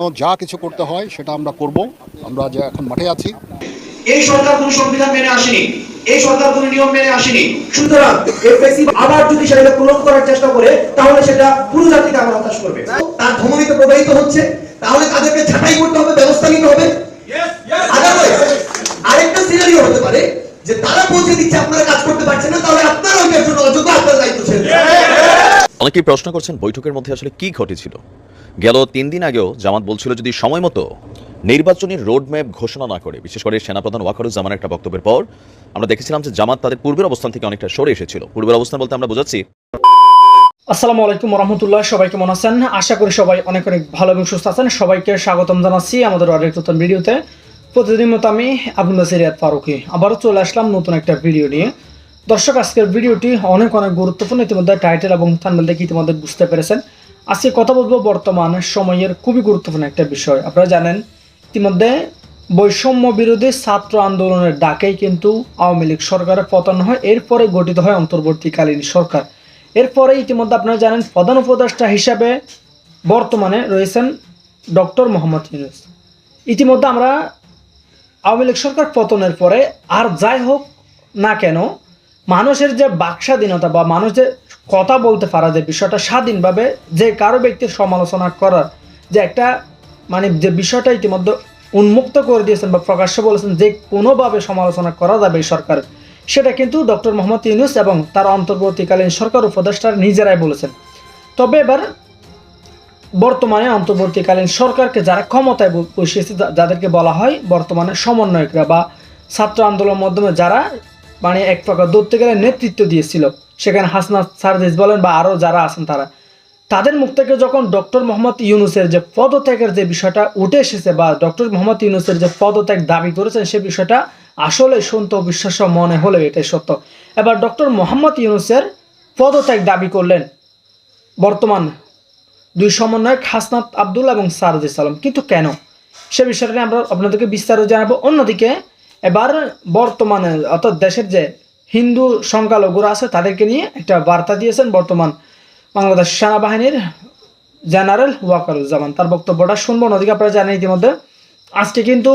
যা কিছু করতে হয় সেটা আমরা করব। আমরা যে এখন মাঠে আছি। এই সরকার কোন সংবিধান মেনে আসেনি। এই সরকার কোন নিয়ম মেনে আসেনি। সুতরাং ফেসিভ আবার যদি সেটা পূরণ করার চেষ্টা করে তাহলে সেটা পুরো জাতিকে আবার হতাশ করবে। তার ধমনীতে প্রবাহিত হচ্ছে। তাহলে তাদেরকে ছাঁটাই করতে হবে ব্যবস্থা নিতে হবে। আরেকটা সিনারিও হতে পারে যে তারা পৌঁছে দিচ্ছে আপনারা কাজ করতে পারছেন না তাহলে আপনারা ওইটার জন্য অযোগ্য আপনার দায়িত্ব ছেড়ে অনেকেই প্রশ্ন করছেন বৈঠকের মধ্যে আসলে কি ঘটেছিল? গেল তিন দিন আগেও জামাত বলছিল যদি সময় মতো নির্বাচনী রোডম্যাপ ঘোষণা না করে, বিশেষ করে সেনাপ্রধান ওয়াকারুজ্জামানের একটা বক্তব্যের পর, আমরা দেখেছিলাম যে জামাত তাদের পূর্বের অবস্থান থেকে অনেকটা সরে এসেছিল। পূর্বের অবস্থান বলতে আমরা বোঝাচ্ছি। আসসালামু আলাইকুম রহমতুল্লাহ সবাই কেমন আছেন? আশা করি সবাই অনেক অনেক ভালো এবং সুস্থ আছেন। সবাইকে স্বাগতম জানাচ্ছি আমাদের আরেক নতুন ভিডিওতে। প্রতিদিন মতো আমি নাসির রিয়াদ ফারুকি। আবারও চলে আসলাম নতুন একটা ভিডিও নিয়ে। দর্শক, আজকের ভিডিওটি অনেক অনেক গুরুত্বপূর্ণ। ইতিমধ্যে টাইটেল এবং থানবেল দেখে ইতিমধ্যে বুঝতে পেরেছেন। আজকে কথা বলব বর্তমান সময়ের খুবই গুরুত্বপূর্ণ একটা বিষয়। আপনারা জানেন, ইতিমধ্যে বৈষম্য বিরোধী ছাত্র আন্দোলনের ডাকেই কিন্তু আওয়ামী লীগ সরকারের পতন হয়, এরপরে গঠিত হয় অন্তর্বর্তীকালীন সরকার। এরপরে ইতিমধ্যে আপনারা জানেন, প্রধান উপদেষ্টা হিসাবে বর্তমানে রয়েছেন ডক্টর মোহাম্মদ ইউনুস। ইতিমধ্যে আমরা আওয়ামী লীগ সরকার পতনের পরে আর যাই হোক না কেন, মানুষের যে বাকস্বাধীনতা বা মানুষ যে কথা বলতে পারা যে বিষয়টা স্বাধীনভাবে যে কারও ব্যক্তির সমালোচনা করার যে একটা মানে যে বিষয়টা ইতিমধ্যে উন্মুক্ত করে দিয়েছেন বা প্রকাশ্য বলেছেন যে কোনোভাবে সমালোচনা করা যাবে এই সরকারের সেটা কিন্তু ডক্টর মোহাম্মদ ইউনুস এবং তার অন্তর্বর্তীকালীন সরকার উপদেষ্টার নিজেরাই বলেছেন। তবে এবার বর্তমানে অন্তর্বর্তীকালীন সরকারকে যারা ক্ষমতায় বসিয়েছে যাদেরকে বলা হয় বর্তমানে সমন্বয়করা বা ছাত্র আন্দোলনের মাধ্যমে যারা মানে এক প্রকার ধরতে গেলে নেতৃত্ব দিয়েছিল। সেখানে হাসনাত সারদিস বলেন বা আরও যারা আছেন তারা। তাদের মুখ থেকে যখন ডক্টর মোহাম্মদ ইউনুসের যে পদত্যাগের যে বিষয়টা উঠে এসেছে বা ডক্টর মোহাম্মদ ইউনুসের যে পদত্যাগ দাবি করেছেন সে বিষয়টা আসলে শুনতে অবিশ্বাস্য মনে হলেও এটাই সত্য। এবার ডক্টর মোহাম্মদ ইউনুসের পদত্যাগ দাবি করলেন বর্তমান দুই সমন্বয়ক হাসনাত আব্দুল এবং সারজিস আলম। কিন্তু কেন? সে বিষয়টা আমরা আপনাদেরকে বিস্তারিত জানাব। অন্যদিকে এবার বর্তমানে অর্থাৎ দেশের যে হিন্দু সংখ্যালঘুরা আছে, তাদেরকে নিয়ে একটা বার্তা দিয়েছেন বর্তমান বাংলাদেশ সেনাবাহিনীর জেনারেল ওয়াকারুজ্জামান। তার বক্তব্যটা শুনব অন্যদিকে আপনারা জানেন ইতিমধ্যে। আজকে কিন্তু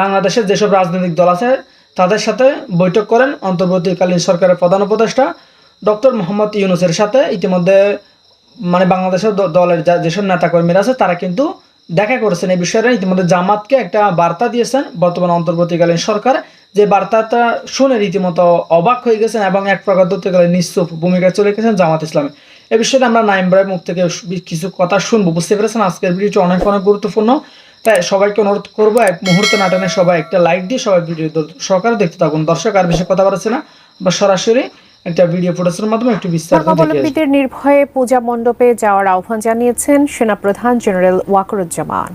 বাংলাদেশের যেসব রাজনৈতিক দল আছে, তাদের সাথে বৈঠক করেন অন্তর্বর্তীকালীন সরকারের প্রধান উপদেষ্টা ডক্টর মোহাম্মদ ইউনুসের সাথে। ইতিমধ্যে মানে বাংলাদেশের দলের যেসব নেতাকর্মীরা আছে, তারা কিন্তু দেখা করেছেন এই বিষয়ে। ইতিমধ্যে জামাতকে একটা বার্তা দিয়েছেন বর্তমান অন্তর্বর্তীকালীন সরকার। যে বার্তাটা শুনে রীতিমতো অবাক হয়ে গেছেন এবং এক প্রকার ধরতে গেলে নিশ্চুপ ভূমিকায় চলে গেছেন জামাত ইসলামে। এই বিষয়ে আমরা নাইম মুখ থেকে কিছু কথা শুনব। বুঝতে পেরেছেন আজকের ভিডিওটি অনেক অনেক গুরুত্বপূর্ণ। তাই সবাইকে অনুরোধ করব, এক মুহূর্তে নাটনে সবাই একটা লাইক দিয়ে সবাই ভিডিও সরকার দেখতে থাকুন। দর্শক আর বেশি কথা বাড়ছে না। বা সরাসরি একটা ভিডিও ফুটেজের মাধ্যমে একটু বিস্তারিত। ধর্মাবলম্বীদের নির্ভয়ে পূজা মণ্ডপে যাওয়ার আহ্বান জানিয়েছেন সেনাপ্রধান জেনারেল ওয়াকরুজ্জামান।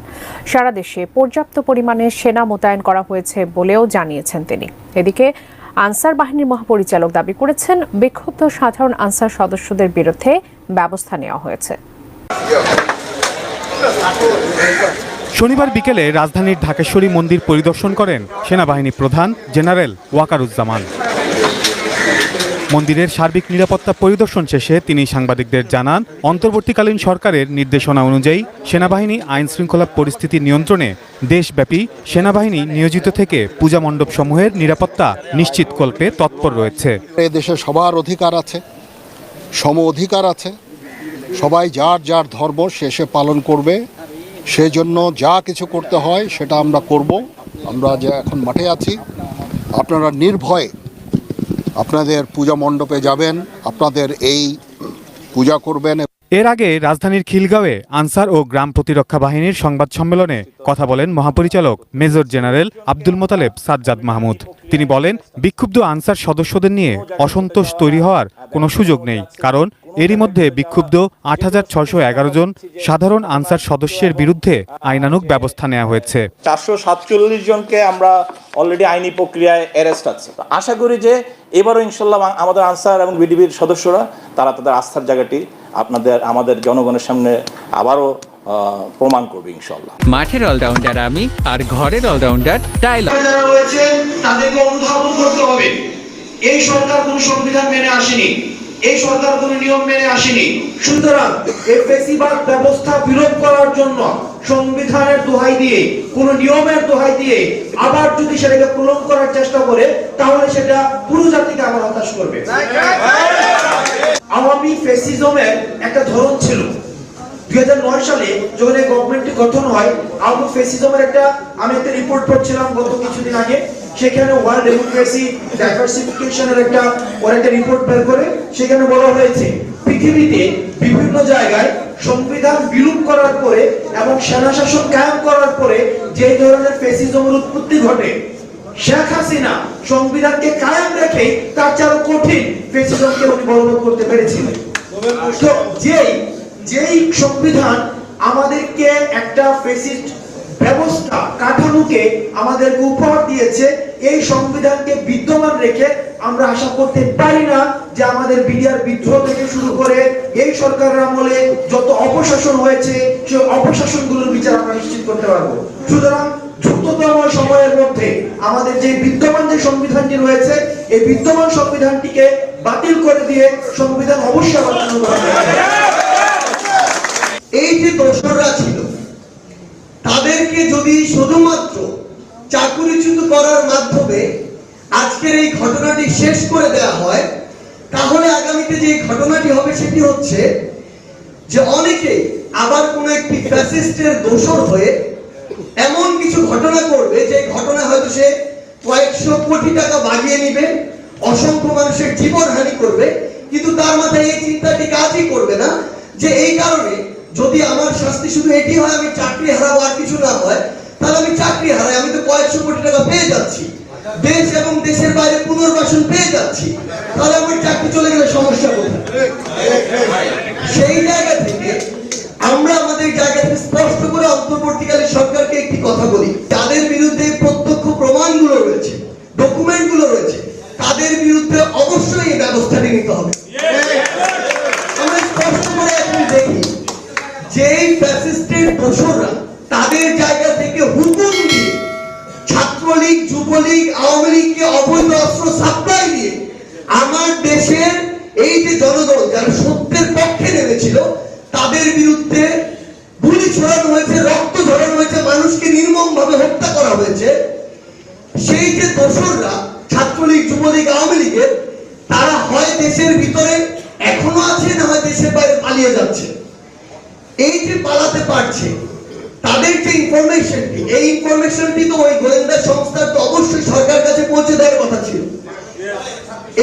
সারা দেশে পর্যাপ্ত পরিমাণে সেনা মোতায়েন করা হয়েছে বলেও জানিয়েছেন তিনি। এদিকে আনসার বাহিনীর মহাপরিচালক দাবি করেছেন বিক্ষুব্ধ সাধারণ আনসার সদস্যদের বিরুদ্ধে ব্যবস্থা নেওয়া হয়েছে। শনিবার বিকেলে রাজধানীর ঢাকেশ্বরী মন্দির পরিদর্শন করেন সেনাবাহিনী প্রধান জেনারেল ওয়াকারুজ্জামান। মন্দিরের সার্বিক নিরাপত্তা পরিদর্শন শেষে তিনি সাংবাদিকদের জানান, অন্তর্বর্তীকালীন সরকারের নির্দেশনা অনুযায়ী সেনাবাহিনী আইন শৃঙ্খলা পরিস্থিতি নিয়ন্ত্রণে দেশব্যাপী সেনাবাহিনী নিয়োজিত থেকে পূজা মণ্ডপসমূহের নিরাপত্তা নিশ্চিতকল্পে তৎপর রয়েছে। এ দেশে সবার অধিকার আছে, সম অধিকার আছে, সবাই যার যার ধর্ম সে সে পালন করবে, সেজন্য যা কিছু করতে হয় সেটা আমরা করব। আমরা যে এখন মাঠে আছি, আপনারা নির্ভয়ে আপনাদের পূজা মণ্ডপে যাবেন আপনাদের এই পূজা করবেন। এর আগে রাজধানীর খিলগাঁওয়ে আনসার ও গ্রাম প্রতিরক্ষা বাহিনীর সংবাদ সম্মেলনে কথা বলেন মহাপরিচালক মেজর জেনারেল আব্দুল মোতালেব সাজ্জাদ মাহমুদ। তিনি বলেন বিক্ষুব্ধ আনসার সদস্যদের নিয়ে অসন্তোষ তৈরি হওয়ার কোনো সুযোগ নেই কারণ এরই মধ্যে বিক্ষুব্ধ আট হাজার ছয়শো এগারো জন সাধারণ আনসার সদস্যের বিরুদ্ধে আইনানুগ ব্যবস্থা নেওয়া হয়েছে। চারশো সাতচল্লিশ জনকে আমরা অলরেডি আইনি প্রক্রিয়ায় অ্যারেস্ট আছে। আশা করি যে এবারও ইনশাল্লাহ আমাদের আনসার এবং বিডিবির সদস্যরা তারা তাদের আস্থার জায়গাটি আপনাদের আমাদের জনগণের সামনে আবারও প্রমাণ করবে ইনশাল্লাহ। মাঠের অলরাউন্ডার আমি আর ঘরের অলরাউন্ডার টাইলার। যারা রয়েছে তাদেরকে অনুধাবন করতে হবে। এই সরকার কোন সংবিধান মেনে আসেনি। এই সরকার কোন নিয়ম মেনে আসেনি। সুতরাং এই ফেসিবাদ ব্যবস্থা বিরোধ করার জন্য সংবিধানের দোহাই দিয়ে, কোন নিয়মের দোহাই দিয়ে আবার যদি সেটাকে প্রলং করার চেষ্টা করে, তাহলে সেটা পুরো জাতিকে আমার হতাশ করবে। আওয়ামী ফেসিজমের একটা ধরন ছিল। দুই সালে যখন এই গভর্নমেন্টটি গঠন হয়, আওয়ামী ফেসিজমের একটা, আমি একটা রিপোর্ট পড়ছিলাম গত কিছুদিন আগে, সেখানে ওয়ার্ল্ড ডেমোক্রেসি ডাইভার্সিফিকেশনের একটা, ওর একটা রিপোর্ট বের করে, সেখানে বলা হয়েছে, পৃথিবীতে বিভিন্ন জায়গায় সংবিধান বিলুপ করার পরে এবং সেনা শাসন কায়েম করার পরে যে ধরনের ফেসিজমের উৎপত্তি ঘটে শেখ হাসিনা সংবিধানকে কায়েম রেখে তার চারও কঠিন ফেসিজমকে উনি বলবৎ করতে পেরেছিলেন যেই যেই সংবিধান আমাদেরকে একটা ফেসিস্ট ব্যবস্থা কাঠামোকে আমাদেরকে উপহার দিয়েছে এই সংবিধানকে বিদ্যমান রেখে আমরা আশা করতে পারি না যে আমাদের বিডিআর বিদ্রোহ থেকে শুরু করে এই সরকারের আমলে যত অপশাসন হয়েছে, সেই অপশাসনগুলোর বিচার আমরা নিশ্চিত করতে পারব সুতরাং দ্রুততম সময়ের মধ্যে আমাদের যে বিদ্যমান যে সংবিধানটি রয়েছে, এই বিদ্যমান সংবিধানটিকে বাতিল করে দিয়ে সংবিধান অবশ্যই। এই যে দোসররা ছিল তাদেরকে যদি শুধুমাত্র চাকুরিচ্যুত করার মাধ্যমে আজকের এই ঘটনাটি শেষ করে দেওয়া হয়, তাহলে আগামীতে যে ঘটনাটি হবে সেটি হচ্ছে যে অনেকে আবার কোন একটি ফ্যাসিস্টের দোষর হয়ে এমন কিছু ঘটনা করবে, যে ঘটনা হয়তো সে কয়েকশো কোটি টাকা বাগিয়ে নিবে, অসংখ্য মানুষের জীবন হানি করবে, কিন্তু তার মাথায় এই চিন্তাটি কাজই করবে না, যে এই কারণে যদি আমার শাস্তি শুধু এটি হয়, আমি চাকরি হারাবো আর কিছু না হয়, তাহলে আমি চাকরি হারাই, আমি তো কয়েকশো কোটি টাকা পেয়ে যাচ্ছি। দেশ এবং দেশের বাইরে পুনর্বাসন পেয়ে যাচ্ছি। তাহলে আমার চাকরি চলে গেলে সমস্যা কোথায়? সেই জায়গা থেকে আমরা আমাদের জায়গা থেকে স্পষ্ট করে অন্তর্বর্তীকালীন সরকারকে একটি কথা বলি। তাদের বিরুদ্ধে প্রত্যক্ষ প্রমাণগুলো রয়েছে ডকুমেন্টগুলো রয়েছে, তাদের বিরুদ্ধে অবশ্যই এই ব্যবস্থাটি নিতে হবে। যে এই ফ্যাসিস্টের দোসররা তাদের জায়গা থেকে হুকুম দিয়ে ছাত্রলীগ, যুবলীগ, আওয়ামী লীগকে অবৈধ অস্ত্র সাপ্লাই দিয়ে আমার দেশের এই যে জনগণ যারা সত্যের পক্ষে নেমেছিল, তাদের বিরুদ্ধে গুলি ছড়ানো হয়েছে, রক্ত ঝরানো হয়েছে, মানুষকে নির্মম ভাবে হত্যা করা হয়েছে। সেই যে দোসররা ছাত্রলীগ, যুবলীগ, আওয়ামী লীগের, তারা হয় দেশের ভিতরে এখনও আছে না হয় দেশের বাইরে পালিয়ে যাচ্ছে? এই যে পালাতে পারছে তাদের যে ইনফরমেশনটি এই ইনফরমেশনটি তো ওই গোয়েন্দা সংস্থার তো অবশ্যই সরকার কাছে পৌঁছে দেওয়ার কথা ছিল।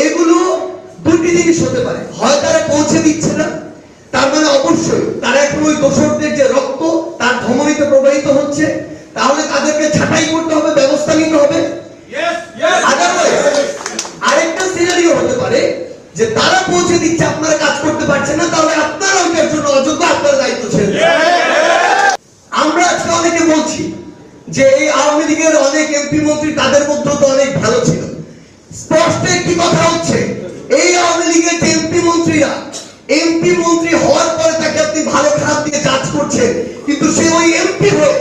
এগুলো দুটি জিনিস হতে পারে। হয় তারা পৌঁছে দিচ্ছে না তার মানে অবশ্যই তারা এখন ওই দোষকদের যে রক্ত তার ধমনীতে প্রবাহিত হচ্ছে। তাহলে তাদেরকে ছাঁটাই করতে হবে ব্যবস্থা নিতে হবে। আরেকটা সিনারিও হতে পারে যে তারা পৌঁছে দিচ্ছে আপনারা কাজ করতে পারছেন না তাহলে আপনারা ওইটার জন্য অযোগ্য আপনারা দায়িত্ব ছেড়ে দিন। আমরা আজকে অনেকে বলছি যে এই আওয়ামী লীগের অনেক এমপি মন্ত্রী তাদের মধ্যে তো অনেক ভালো ছিল। স্পষ্ট একটি কথা হচ্ছে, এই আওয়ামী লীগের যে এমপি মন্ত্রীরা, এমপি মন্ত্রী হওয়ার পরে তাকে আপনি ভালো খারাপ দিয়ে কাজ করছেন, কিন্তু সে ওই এমপি হয়ে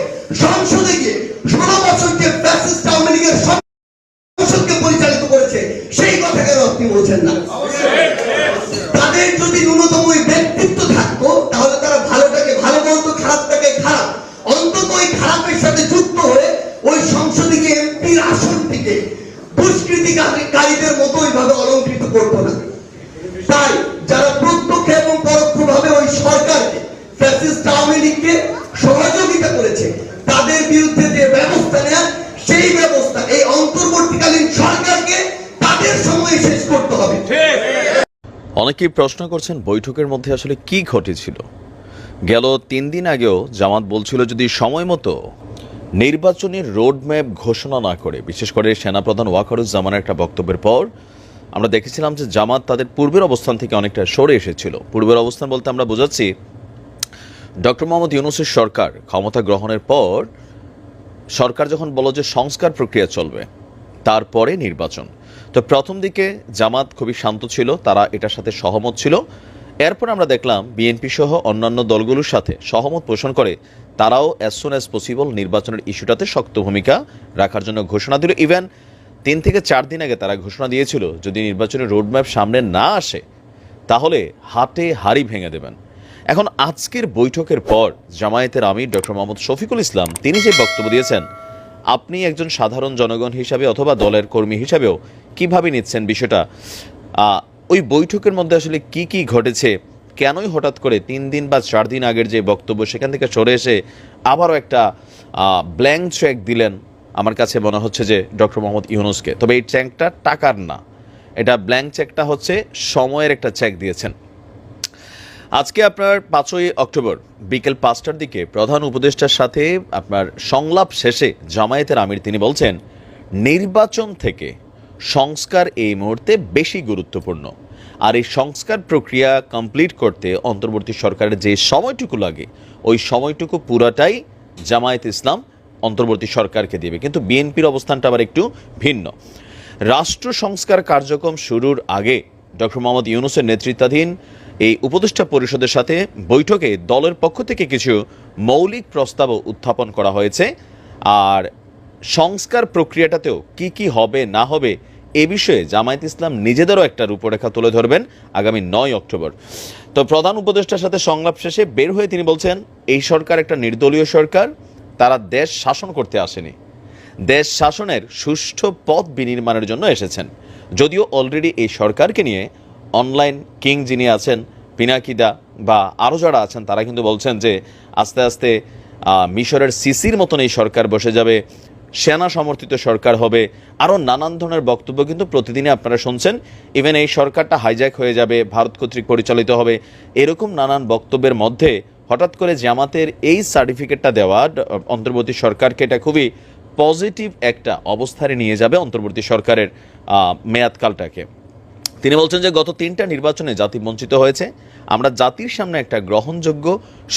সংসদে গিয়ে ষোলো বছর ফ্যাসিস্ট আওয়ামী লীগের সংসদকে পরিচালিত করেছে, সেই কথা কেন আপনি বলছেন না? দুষ্কৃতিকারীদের মতো ওইভাবে অলঙ্কৃত করতো না তাই যারা প্রত্যক্ষ এবং পরোক্ষভাবে ওই সরকারকে ফ্যাসিস্ট আওয়ামী লীগকে সহযোগিতা করেছে, তাদের বিরুদ্ধে যে ব্যবস্থা নেয়া, সেই ব্যবস্থা এই অন্তর্বর্তীকালীন সরকারকে তাদের সময় শেষ করতে হবে। অনেকেই প্রশ্ন করছেন, বৈঠকের মধ্যে আসলে কি ঘটেছিল? গেল তিন দিন আগেও জামাত বলছিল, যদি সময় মতো নির্বাচনী রোডম্যাপ ঘোষণা না করে, বিশেষ করে সেনাপ্রধান ওয়াকারুজ্জামানের একটা বক্তব্যের পর, আমরা দেখেছিলাম যে জামাত তাদের পূর্বের অবস্থান থেকে অনেকটা সরে এসেছিল। পূর্বের অবস্থান বলতে আমরা বোঝাচ্ছি, ডক্টর মোহাম্মদ ইউনুসের সরকার ক্ষমতা গ্রহণের পর, সরকার যখন বলো যে সংস্কার প্রক্রিয়া চলবে, তারপরে নির্বাচন। তো প্রথম দিকে জামাত খুবই শান্ত ছিল, তারা এটার সাথে সহমত ছিল। এরপর আমরা দেখলাম বিএনপি সহ অন্যান্য দলগুলোর সাথে সহমত পোষণ করে। তারাও অ্যাজ সুন অ্যাজ পসিবল নির্বাচনের ইস্যুটাতে শক্ত ভূমিকা রাখার জন্য ঘোষণা দিল। ইভেন তিন থেকে চার দিন আগে তারা ঘোষণা দিয়েছিল, যদি নির্বাচনের রোডম্যাপ সামনে না আসে, তাহলে হাতে হাড়ি ভেঙে দেবেন। এখন আজকের বৈঠকের পর জামায়াতের আমির ডক্টর মোহাম্মদ শফিকুল ইসলাম, তিনি যে বক্তব্য দিয়েছেন, আপনি একজন সাধারণ জনগণ হিসাবে অথবা দলের কর্মী হিসাবেও কীভাবে নিচ্ছেন বিষয়টা ওই বৈঠকের মধ্যে আসলে কি কি ঘটেছে? কেনই হঠাৎ করে তিন দিন বা চার দিন আগের যে বক্তব্য সেখান থেকে সরে এসে আবারও একটা ব্ল্যাঙ্ক চেক দিলেন আমার কাছে মনে হচ্ছে যে ডক্টর মোহাম্মদ ইউনুসকে। তবে এই চেকটা টাকার না। এটা ব্ল্যাঙ্ক চেকটা হচ্ছে সময়ের একটা চেক দিয়েছেন। আজকে আপনার পাঁচই অক্টোবর, বিকেল পাঁচটার দিকে প্রধান উপদেষ্টার সাথে আপনার সংলাপ শেষে জামায়াতের আমির তিনি বলছেন, নির্বাচন থেকে সংস্কার এই মুহূর্তে বেশি গুরুত্বপূর্ণ। আর এই সংস্কার প্রক্রিয়া কমপ্লিট করতে অন্তর্বর্তী সরকারের যে সময়টুকু লাগে, ওই সময়টুকু পুরাটাই জামায়াত ইসলাম অন্তর্বর্তী সরকারকে দেবে। কিন্তু বিএনপির অবস্থানটা আবার একটু ভিন্ন। রাষ্ট্র সংস্কার কার্যক্রম শুরুর আগে ডক্টর মোহাম্মদ ইউনুসের নেতৃত্বাধীন এই উপদেষ্টা পরিষদের সাথে বৈঠকে দলের পক্ষ থেকে কিছু মৌলিক প্রস্তাবও উত্থাপন করা হয়েছে। আর সংস্কার প্রক্রিয়াটাতেও কি কি হবে, না হবে, এ বিষয়ে জামায়াত ইসলাম নিজেদেরও একটা রূপরেখা তুলে ধরবেন আগামী নয় অক্টোবর। তো প্রধান উপদেষ্টার সাথে সংলাপ শেষে বের হয়ে তিনি বলছেন, এই সরকার একটা নির্দলীয় সরকার, তারা দেশ শাসন করতে আসেনি। দেশ শাসনের সুষ্ঠু পথ বিনির্মাণের জন্য এসেছেন। যদিও অলরেডি এই সরকারকে নিয়ে অনলাইন কিং যিনি আছেন, পিনাকিদা বা আরও যারা আছেন, তারা কিন্তু বলছেন যে আস্তে আস্তে মিশরের সিসির মতন এই সরকার বসে যাবে সেনা সমর্থিত সরকার হবে। আরও নানান ধরনের বক্তব্য কিন্তু প্রতিদিনই আপনারা শুনছেন। ইভেন এই সরকারটা হাইজ্যাক হয়ে যাবে, ভারত কর্তৃক পরিচালিত হবে। এরকম নানান বক্তব্যের মধ্যে হঠাৎ করে জামাতের এই সার্টিফিকেটটা দেওয়া অন্তর্বর্তী সরকারকে এটা খুবই পজিটিভ একটা অবস্থানে নিয়ে যাবে অন্তর্বর্তী সরকারের মেয়াদকালটাকে। তিনি বলছেন যে, গত তিনটা নির্বাচনে জাতি বঞ্চিত হয়েছে। আমরা জাতির সামনে একটা গ্রহণযোগ্য,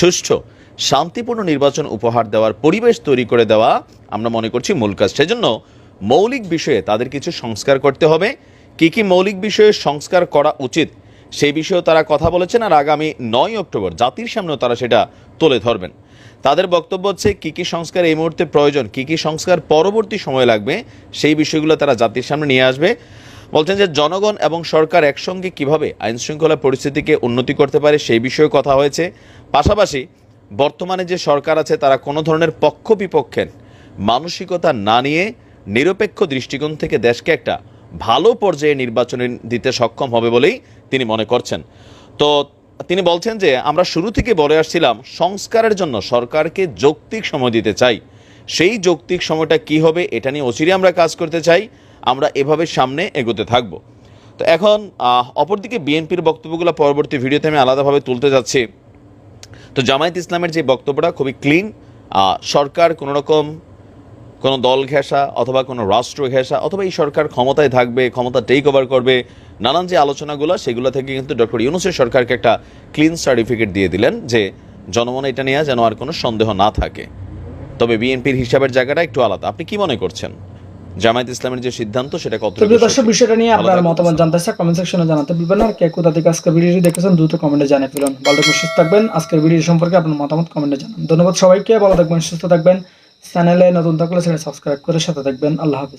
সুষ্ঠু শান্তিপূর্ণ নির্বাচন উপহার দেওয়ার পরিবেশ তৈরি করে দেওয়া আমরা মনে করছি মূল কাজ। সেজন্য মৌলিক বিষয়ে তাদের কিছু সংস্কার করতে হবে। কি কি মৌলিক বিষয়ে সংস্কার করা উচিত সেই বিষয়েও তারা কথা বলেছেন আর আগামী নয় অক্টোবর জাতির সামনেও তারা সেটা তুলে ধরবেন। তাদের বক্তব্য হচ্ছে কী কী সংস্কার এই মুহূর্তে প্রয়োজন, কী কী সংস্কার পরবর্তী সময় লাগবে সেই বিষয়গুলো তারা জাতির সামনে নিয়ে আসবে। বলছেন যে জনগণ এবং সরকার একসঙ্গে কীভাবে আইনশৃঙ্খলা পরিস্থিতিকে উন্নতি করতে পারে সেই বিষয়ে কথা হয়েছে। পাশাপাশি বর্তমানে যে সরকার আছে, তারা কোনো ধরনের পক্ষ বিপক্ষের মানসিকতা না নিয়ে নিরপেক্ষ দৃষ্টিকোণ থেকে দেশকে একটা ভালো পর্যায়ে নির্বাচনে দিতে সক্ষম হবে বলেই তিনি মনে করছেন। তো তিনি বলছেন যে, আমরা শুরু থেকে বলে আসছিলাম, সংস্কারের জন্য সরকারকে যৌক্তিক সময় দিতে চাই। সেই যৌক্তিক সময়টা কি হবে, এটা নিয়ে অচিরে আমরা কাজ করতে চাই, আমরা এভাবে সামনে এগোতে থাকব। তো এখন অপরদিকে বিএনপির বক্তব্যগুলো পরবর্তী ভিডিওতে আমি আলাদাভাবে তুলতে যাচ্ছি। তো জামায়াত ইসলামের যে বক্তব্যটা খুবই ক্লিন সরকার কোনো রকম কোনো দল ঘেঁষা অথবা কোনো রাষ্ট্র ঘেঁষা অথবা এই সরকার ক্ষমতায় থাকবে, ক্ষমতা টেক ওভার করবে, নানান যে আলোচনাগুলো, সেগুলো থেকে কিন্তু ডক্টর ইউনুসের সরকারকে একটা ক্লিন সার্টিফিকেট দিয়ে দিলেন যে জনমনে এটা নিয়ে যেন আর কোনো সন্দেহ না থাকে। তবে বিএনপির হিসাবের জায়গাটা একটু আলাদা। আপনি কি মনে করছেন? জামায়াত ইসলামের যে সিদ্ধান্ত সেটা কত দর্শক বিষয়টা নিয়ে আপনার মতামত জানতে চাই কমেন্ট সেকশনে জানাতে ভুলবেন আর কে কোথা থেকে আজকের ভিডিওটি দেখেছেন দ্রুত কমেন্টে জানিয়ে ফেলুন। ভালো থাকবেন সুস্থ থাকবেন। আজকের ভিডিও সম্পর্কে আপনার মতামত কমেন্টে জানান। ধন্যবাদ সবাইকে ভালো থাকবেন সুস্থ থাকবেন। চ্যানেলে নতুন থাকলে সেটা সাবস্ক্রাইব করে সাথে থাকবেন। আল্লাহ হাফিজ।